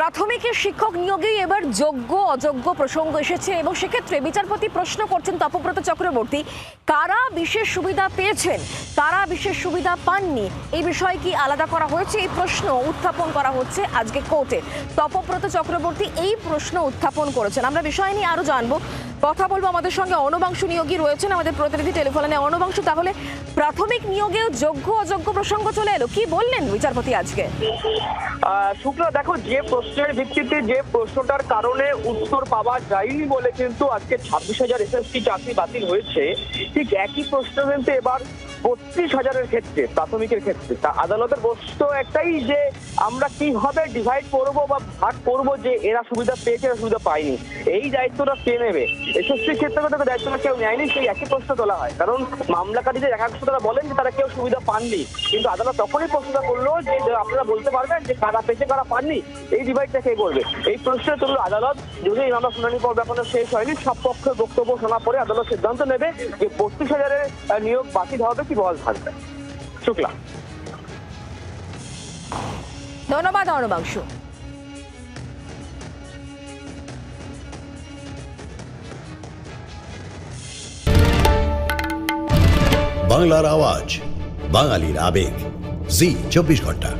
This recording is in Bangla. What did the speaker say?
প্রাথমিকের শিক্ষক নিয়োগেই এবার যোগ্য, অযোগ্য প্রসঙ্গ এসেছে এবং সেক্ষেত্রে বিচারপতি প্রশ্ন করছেন তপব্রত চক্রবর্তী, কারা বিশেষ সুবিধা পেয়েছেন? কারা বিশেষ সুবিধা পাননি? এই বিষয়ে কি আলাদা করা হয়েছে? এই প্রশ্ন উত্থাপন করা হচ্ছে আজকে কোর্টে। তপব্রত চক্রবর্তী এই প্রশ্ন উত্থাপন করেছেন। আমরা বিষয় নিয়ে আরও জানব। কথা বলব আমাদের সঙ্গে অনবাংশু নিয়োগী রয়েছেন আমাদের প্রতিনিধি টেলিফোনে। অনবাংশু, তাহলে প্রাথমিক নিয়োগেও যোগ্য অযোগ্য প্রসঙ্গ চলে এলো। কি বললেন বিচারপতি আজকে? শুক্লা দেখো, যে প্রশ্নের ভিত্তিতে যে প্রশ্নটার কারণে উত্তর পাওয়া যায়নি বলে কিন্তু আজকে ছাব্বিশ হাজার এসএসসি চাকরি বাতিল হয়েছে। ঠিক একই প্রশ্ন কিন্তু এবার বত্রিশ হাজারের ক্ষেত্রে, প্রাথমিকের ক্ষেত্রে। তা আদালতের বস্তু একটাই যে, আমরা কীভাবে ডিভাইড করব বা ভাগ করব যে এরা সুবিধা পেয়েছে, এরা সুবিধা পায়নি? এই দায়িত্বটা কে নেবে? এসএসসির ক্ষেত্রে কিন্তু দায়িত্বটা কেউ নেয়নি, সেই একই প্রশ্ন তোলা হয়। কারণ মামলাকারীদের একাংশ তারা বলেন যে তারা কেউ সুবিধা পাননি। কিন্তু আদালত তখনই প্রশ্নটা করল যে আপনারা বলতে পারবেন যে কারা পেয়েছে, কারা পাননি, এই ডিভাইডটা কে করবে? এই প্রশ্নে তুলল আদালত যদি এই মামলা শুনানি পর্ব এখনও শেষ হয়নি, সব পক্ষের বক্তব্য শোনা পরে আদালত সিদ্ধান্ত নেবে যে বত্রিশ হাজারের নিয়োগ বাতিল হবে কি বহাল থাকবে শুক্লা। ধন্যবাদ অনবাংশু বাংলার আওয়াজ বাঙালির আবেগ। জি চব্বিশ ঘণ্টা।